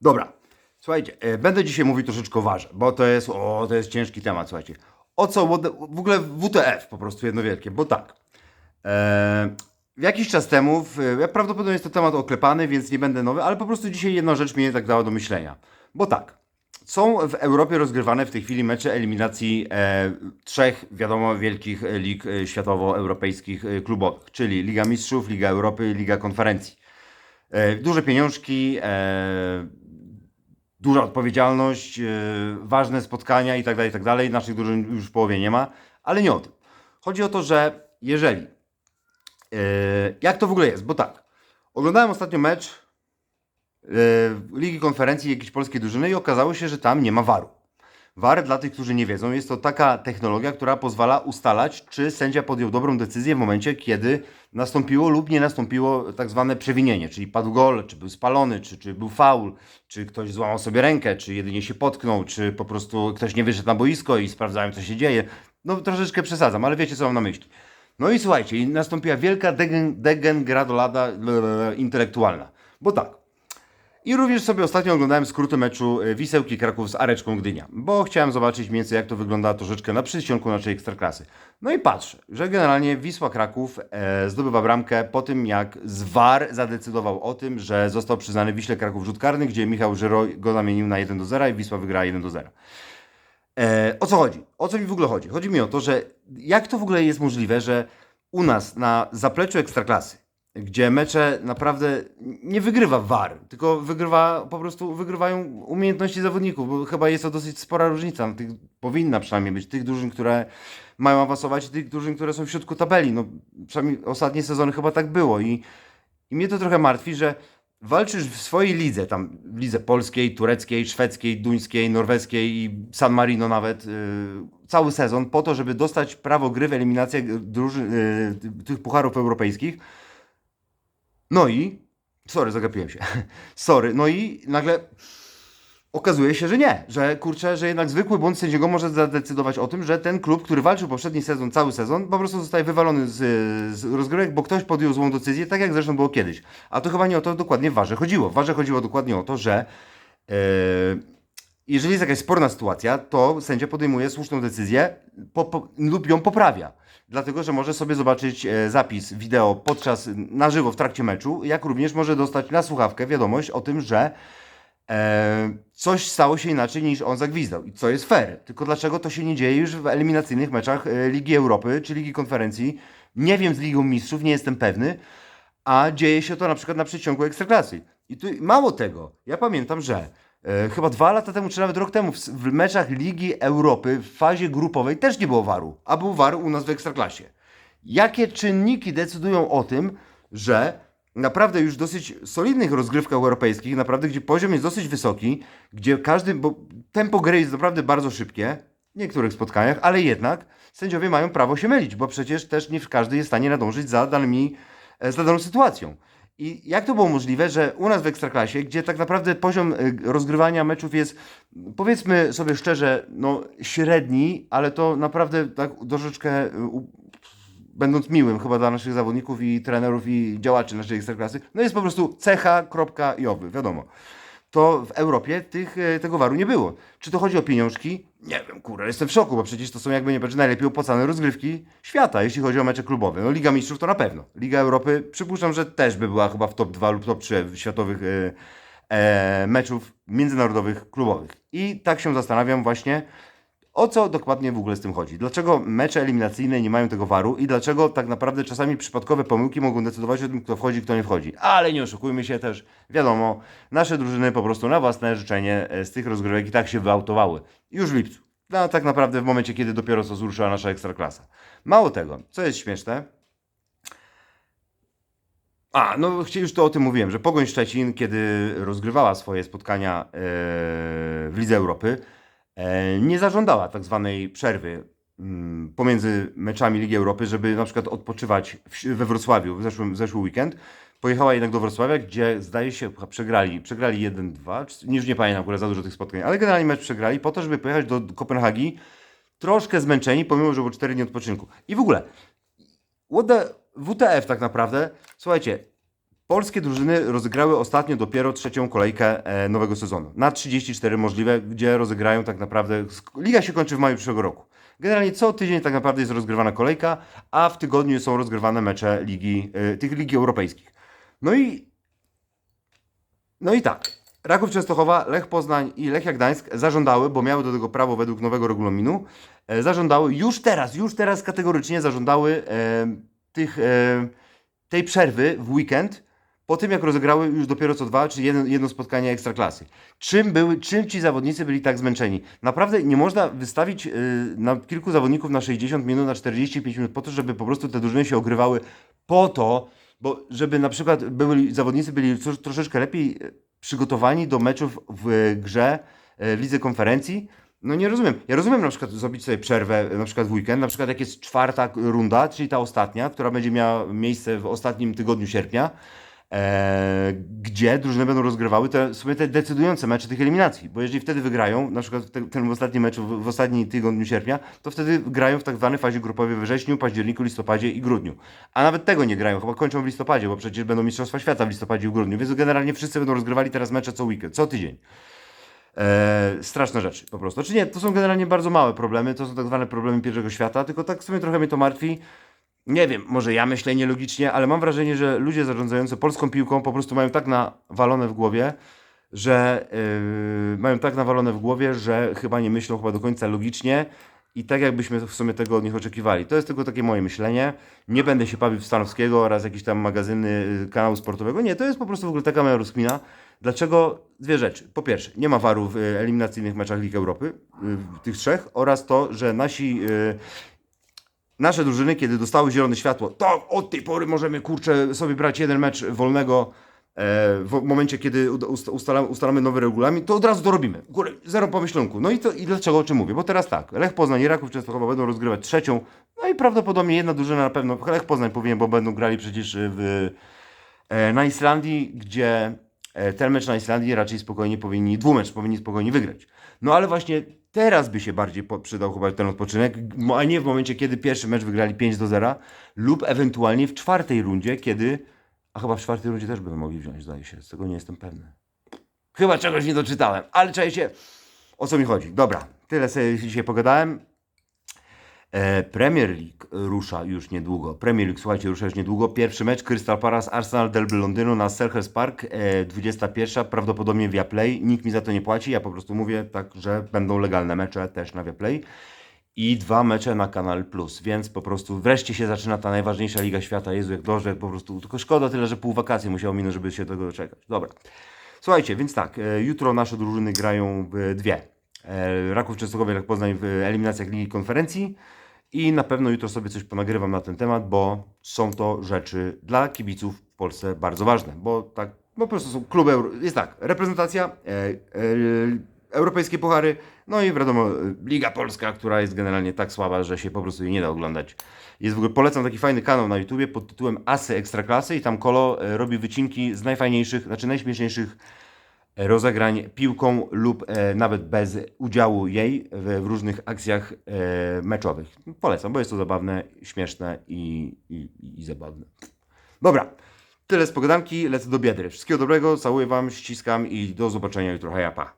Dobra, słuchajcie, e, będę dzisiaj mówił troszeczkę o warze, bo to jest, o, to jest ciężki temat, słuchajcie. O co, w ogóle WTF po prostu jedno wielkie, bo tak. E, jakiś czas temu, ja prawdopodobnie jest to temat oklepany, więc nie będę nowy, ale po prostu dzisiaj jedna rzecz mnie tak dała do myślenia. Bo tak, są w Europie rozgrywane w tej chwili mecze eliminacji e, trzech, wiadomo, wielkich lig e, światowo-europejskich e, klubowych, czyli Liga Mistrzów, Liga Europy, Liga Konferencji. E, duże pieniążki, e, duża odpowiedzialność, e, ważne spotkania i tak dalej, i tak dalej. Naszych drużyn już w połowie nie ma, ale nie o tym. Chodzi o to, że jeżeli, e, jak to w ogóle jest, bo tak, oglądałem ostatnio mecz e, Ligi Konferencji jakiejś polskiej drużyny i okazało się, że tam nie ma waru. VAR, dla tych, którzy nie wiedzą, jest to taka technologia, która pozwala ustalać, czy sędzia podjął dobrą decyzję w momencie, kiedy nastąpiło lub nie nastąpiło tak zwane przewinienie, czyli padł gol, czy był spalony, czy, czy był faul, czy ktoś złamał sobie rękę, czy jedynie się potknął, czy po prostu ktoś nie wyszedł na boisko i sprawdzałem, co się dzieje. No troszeczkę przesadzam, ale wiecie, co mam na myśli. No i słuchajcie, nastąpiła wielka degen, intelektualna. Bo tak, i również sobie ostatnio oglądałem skróty meczu e, Wisełki Kraków z Areczką Gdynia, bo chciałem zobaczyć mniej więcej jak to wygląda troszeczkę na przysionku naszej ekstraklasy. No i patrzę, że generalnie Wisła Kraków e, zdobywa bramkę po tym jak Zwar zadecydował o tym, że został przyznany Wiśle Kraków rzut karny, gdzie Michał Żyro go zamienił na 1 do 0 i Wisła wygrała 1 do 0. E, o co chodzi? O co mi w ogóle chodzi? Chodzi mi o to, że jak to w ogóle jest możliwe, że u nas na zapleczu ekstraklasy, gdzie mecze naprawdę nie wygrywa VAR, tylko wygrywa po prostu wygrywają umiejętności zawodników, bo chyba jest to dosyć spora różnica. Tych, powinna przynajmniej być tych drużyn, które mają awansować i tych drużyn, które są w środku tabeli. No, przynajmniej ostatnie sezony chyba tak było i, i mnie to trochę martwi, że walczysz w swojej lidze, tam w lidze polskiej, tureckiej, szwedzkiej, duńskiej, norweskiej i San Marino nawet, yy, cały sezon po to, żeby dostać prawo gry w eliminacjach drużyn, yy, tych pucharów europejskich. No i, sorry, zagapiłem się. sorry, no i nagle okazuje się, że nie, że kurczę, że jednak zwykły błąd sędziego może zadecydować o tym, że ten klub, który walczył poprzedni sezon, cały sezon, po prostu zostaje wywalony z, z rozgrywek, bo ktoś podjął złą decyzję, tak jak zresztą było kiedyś. A to chyba nie o to dokładnie w Warze chodziło. W Warze chodziło dokładnie o to, że e, jeżeli jest jakaś sporna sytuacja, to sędzia podejmuje słuszną decyzję po, po, lub ją poprawia. Dlatego, że może sobie zobaczyć e, zapis wideo podczas, na żywo w trakcie meczu, jak również może dostać na słuchawkę wiadomość o tym, że e, coś stało się inaczej niż on zagwizdał. I co jest fair. Tylko dlaczego to się nie dzieje już w eliminacyjnych meczach e, Ligi Europy czy Ligi Konferencji? Nie wiem z Ligą Mistrzów, nie jestem pewny, a dzieje się to na przykład na przeciągu Ekstraklasy. I tu mało tego, ja pamiętam, że chyba dwa lata temu, czy nawet rok temu, w, w meczach Ligi Europy w fazie grupowej też nie było waru, a był war u nas w Ekstraklasie. Jakie czynniki decydują o tym, że naprawdę już dosyć solidnych rozgrywkach europejskich, naprawdę, gdzie poziom jest dosyć wysoki, gdzie każdy, bo tempo gry jest naprawdę bardzo szybkie, w niektórych spotkaniach, ale jednak sędziowie mają prawo się mylić, bo przecież też nie każdy jest w stanie nadążyć za danymi, e, za daną sytuacją. I jak to było możliwe, że u nas w Ekstraklasie, gdzie tak naprawdę poziom y, rozgrywania meczów jest, powiedzmy sobie szczerze, no średni, ale to naprawdę tak troszeczkę, y, będąc miłym chyba dla naszych zawodników i trenerów i działaczy naszej Ekstraklasy, no jest po prostu cecha, kropka i owy, wiadomo. To w Europie tych, y, tego waru nie było. Czy to chodzi o pieniążki? Nie wiem, kurwa, jestem w szoku, bo przecież to są jakby nie najlepiej opłacane rozgrywki świata, jeśli chodzi o mecze klubowe. No Liga Mistrzów to na pewno. Liga Europy przypuszczam, że też by była chyba w top 2 lub top 3 światowych e, e, meczów międzynarodowych klubowych. I tak się zastanawiam właśnie, o co dokładnie w ogóle z tym chodzi. Dlaczego mecze eliminacyjne nie mają tego waru i dlaczego tak naprawdę czasami przypadkowe pomyłki mogą decydować o tym, kto wchodzi, kto nie wchodzi. Ale nie oszukujmy się też, wiadomo, nasze drużyny po prostu na własne życzenie e, z tych rozgrywek i tak się wyautowały. Już w lipcu. No, tak naprawdę w momencie, kiedy dopiero co zruszyła nasza ekstraklasa. Mało tego, co jest śmieszne, a, no już to o tym mówiłem, że Pogoń Szczecin, kiedy rozgrywała swoje spotkania e, w Lidze Europy, nie zażądała tak zwanej przerwy mm, pomiędzy meczami Ligi Europy, żeby na przykład odpoczywać we Wrocławiu w zeszłym, zeszły weekend. Pojechała jednak do Wrocławia, gdzie zdaje się przegrali, przegrali 1-2, czy- już nie pamiętam ogóle za dużo tych spotkań, ale generalnie mecz przegrali po to, żeby pojechać do Kopenhagi troszkę zmęczeni, pomimo, że było 4 dni odpoczynku. I w ogóle, WTF tak naprawdę, słuchajcie, Polskie drużyny rozegrały ostatnio dopiero trzecią kolejkę e, nowego sezonu. Na 34 możliwe, gdzie rozegrają tak naprawdę. Liga się kończy w maju przyszłego roku. Generalnie co tydzień tak naprawdę jest rozgrywana kolejka, a w tygodniu są rozgrywane mecze ligi, e, tych ligi europejskich. No i no i tak. Raków Częstochowa, Lech Poznań i Lechia Gdańsk zażądały, bo miały do tego prawo według nowego regulaminu, e, zażądały już teraz, już teraz kategorycznie zażądały e, tych, e, tej przerwy w weekend, po tym jak rozegrały już dopiero co dwa, czy jedno, jedno spotkanie ekstraklasy. Czym, były, czym ci zawodnicy byli tak zmęczeni? Naprawdę nie można wystawić e, na kilku zawodników na 60 minut, na 45 minut po to, żeby po prostu te drużyny się ogrywały po to, bo żeby na przykład zawodnicy byli tro, troszeczkę lepiej e, przygotowani do meczów w grze e, w lidze konferencji. No nie rozumiem. Ja rozumiem na przykład zrobić sobie przerwę na przykład w weekend, na przykład jak jest czwarta runda, czyli ta ostatnia, która będzie miała miejsce w ostatnim tygodniu sierpnia, gdzie drużyny będą rozgrywały te, sobie te decydujące mecze tych eliminacji. Bo jeżeli wtedy wygrają, na przykład ten, ten ostatni mecz w, w tygodniu sierpnia, to wtedy grają w tak zwanej fazie grupowej we wrześniu, październiku, listopadzie i grudniu. A nawet tego nie grają, chyba kończą w listopadzie, bo przecież będą Mistrzostwa Świata w listopadzie i grudniu, więc generalnie wszyscy będą rozgrywali teraz mecze co weekend, co tydzień. E, straszne rzeczy po prostu. Czy nie, to są generalnie bardzo małe problemy, to są tak zwane problemy pierwszego świata, tylko tak w sumie trochę mnie to martwi. Nie wiem, może ja myślę nielogicznie, ale mam wrażenie, że ludzie zarządzający polską piłką po prostu mają tak nawalone w głowie, że yy, mają tak nawalone w głowie, że chyba nie myślą chyba do końca logicznie i tak jakbyśmy w sumie tego od nich oczekiwali. To jest tylko takie moje myślenie. Nie będę się bawił w Stanowskiego oraz jakieś tam magazyny y, kanału sportowego. Nie, to jest po prostu w ogóle taka moja rozkmina. Dlaczego? Dwie rzeczy. Po pierwsze, nie ma waru w y, eliminacyjnych meczach Lig Europy, y, w tych trzech, oraz to, że nasi nasze drużyny, kiedy dostały zielone światło, to od tej pory możemy, kurczę, sobie brać jeden mecz wolnego e, w momencie, kiedy ustalamy, ustalamy nowy regulamin, to od razu to robimy. Góry, zero pomyślunku. No i, to, i dlaczego o czym mówię? Bo teraz tak, Lech Poznań i Raków Częstochowa będą rozgrywać trzecią, no i prawdopodobnie jedna drużyna na pewno, Lech Poznań powinien, bo będą grali przecież w, e, na Islandii, gdzie e, ten mecz na Islandii raczej spokojnie powinni, dwumecz powinni spokojnie wygrać. No ale właśnie teraz by się bardziej przydał chyba ten odpoczynek, a nie w momencie, kiedy pierwszy mecz wygrali 5 do 0 lub ewentualnie w czwartej rundzie, kiedy, a chyba w czwartej rundzie też by mogli wziąć, zdaje się, z tego nie jestem pewny. Chyba czegoś nie doczytałem, ale czekajcie, o co mi chodzi. Dobra, tyle sobie dzisiaj pogadałem. E, Premier League rusza już niedługo. Premier League, słuchajcie, rusza już niedługo. Pierwszy mecz Crystal Palace, Arsenal, Derby Londynu na Selhurst Park, e, 21, prawdopodobnie via Play. Nikt mi za to nie płaci, ja po prostu mówię tak, że będą legalne mecze też na via Play. I dwa mecze na Kanal Plus, więc po prostu wreszcie się zaczyna ta najważniejsza Liga Świata. Jezu, jak dobrze, po prostu, tylko szkoda tyle, że pół wakacji musiało minąć, żeby się tego doczekać. Dobra. Słuchajcie, więc tak, e, jutro nasze drużyny grają dwie. E, Raków Częstochowie, jak Poznań w eliminacjach Ligi Konferencji i na pewno jutro sobie coś ponagrywam na ten temat, bo są to rzeczy dla kibiców w Polsce bardzo ważne, bo tak, bo po prostu są kluby, jest tak, reprezentacja, e, e, europejskie puchary, no i wiadomo, Liga Polska, która jest generalnie tak słaba, że się po prostu jej nie da oglądać. Jest w ogóle, polecam taki fajny kanał na YouTubie pod tytułem Asy Ekstraklasy i tam Kolo e, robi wycinki z najfajniejszych, znaczy najśmieszniejszych rozegrań piłką lub e, nawet bez udziału jej w, różnych akcjach e, meczowych. Polecam, bo jest to zabawne, śmieszne i, i, i zabawne. Dobra, tyle z pogadanki, lecę do biedry. Wszystkiego dobrego, całuję Wam, ściskam i do zobaczenia jutro. Heja, pa.